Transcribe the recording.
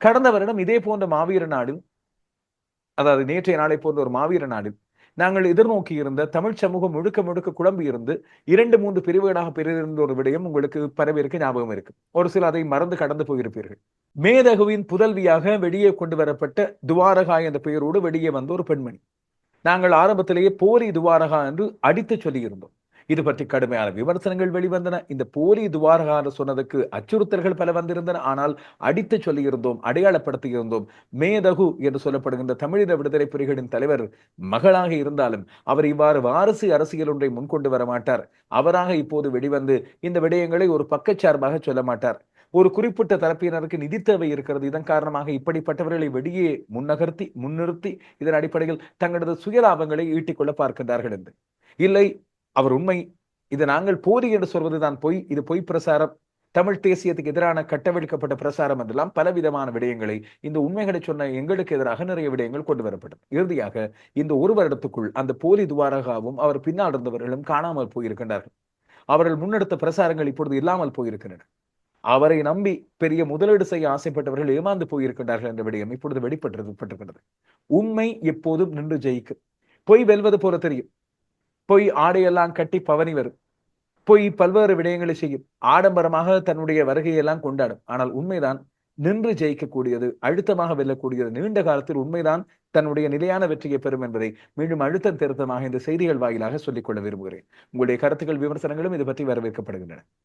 கடந்த வருடம் இதே போன்ற மாவீர நாடு அதாவது நேற்றைய நாளை போன்ற ஒரு மாவீர நாடு நாங்கள் எதிர்நோக்கி இருந்த தமிழ் சமூகம் முழுக்க முழுக்க குழம்பி இருந்து இரண்டு மூன்று பிரிவுகளாக பிரிந்திருந்த ஒரு விடயம் உங்களுக்கு பரவியிருக்க ஞாபகம் இருக்கு. ஒரு சில அதை மறந்து கடந்து போயிருப்பீர்கள். மேதகுவின் புதல்வியாக வெளியே கொண்டு வரப்பட்ட துவாரகா என்ற பெயரோடு வெளியே வந்த ஒரு பெண்மணி. நாங்கள் ஆரம்பத்திலேயே போரி துவாரகா என்று அடித்து சொல்லியிருந்தோம். இது பற்றி கடுமையான விமர்சனங்கள் வெளிவந்தன. இந்த போலி துவாரகா என்று சொன்னதுக்கு அச்சுறுத்தல்கள் பல வந்திருந்தன. ஆனால் அடித்து சொல்லியிருந்தோம் அடையாளப்படுத்தியிருந்தோம். மேதகு என்று சொல்லப்படுகின்ற தமிழின விடுதலை புலிகளின் தலைவர் மகளாக இருந்தாலும் அவர் இவ்வாறு வாரிசு அரசியல் ஒன்றை முன்கொண்டு வர மாட்டார். அவராக இப்போது வெளிவந்து இந்த விடயங்களை ஒரு பக்கச்சார்பாக சொல்ல மாட்டார். ஒரு குறிப்பிட்ட தரப்பினருக்கு நிதி தேவை இருக்கிறது. இதன் காரணமாக இப்படிப்பட்டவர்களை வெளியே முன்னகர்த்தி முன்னிறுத்தி இதன் அடிப்படையில் தங்களது சுயலாபங்களை ஈட்டிக்கொள்ள பார்க்கின்றார்கள் என்று. இல்லை அவர் உண்மை. இது நாங்கள் போரி என்று சொல்வதுதான் பொய். இது பொய் பிரசாரம். தமிழ் தேசியத்துக்கு எதிரான கட்டவிழ்க்கப்பட்ட பிரசாரம் என்றெல்லாம் பலவிதமான விடயங்களை இந்த உண்மைகளை சொன்ன எங்களுக்கு எதிராக நிறைய விடயங்கள் கொண்டு வரப்பட்டது. இறுதியாக இந்த ஒரு வருடத்துக்குள் அந்த போலி துவாரகாவும் அவர் பின்னால் இருந்தவர்களும் காணாமல் போயிருக்கின்றார்கள். அவர்கள் முன்னெடுத்த பிரசாரங்கள் இப்பொழுது இல்லாமல் போயிருக்கின்றன. அவரை நம்பி பெரிய முதலீடு செய்ய ஆசைப்பட்டவர்கள் ஏமாந்து போயிருக்கின்றார்கள் என்ற விடயம் இப்பொழுது வெளிப்பட்டிருப்பட்டிருக்கின்றது. உண்மை எப்போதும் நின்று ஜெயிக்கும். பொய் வெல்வது போல தெரியும். பொய் ஆடையெல்லாம் கட்டி பவனி வரும். பொய் பல்வேறு விடயங்களை செய்யும். ஆடம்பரமாக தன்னுடைய வருகையெல்லாம் கொண்டாடும். ஆனால் உண்மைதான் நின்று ஜெயிக்கக்கூடியது அழுத்தமாக வெல்லக்கூடியது நீண்ட காலத்தில் உண்மைதான் தன்னுடைய நிலையான வெற்றியை பெறும் என்பதை மீண்டும் அழுத்தம் திருத்தமாக இந்த செய்திகள் வாயிலாக சொல்லிக்கொள்ள விரும்புகிறேன். உங்களுடைய கருத்துக்கள் விமர்சனங்களும் இது பற்றி வரவேற்கப்படுகின்றன.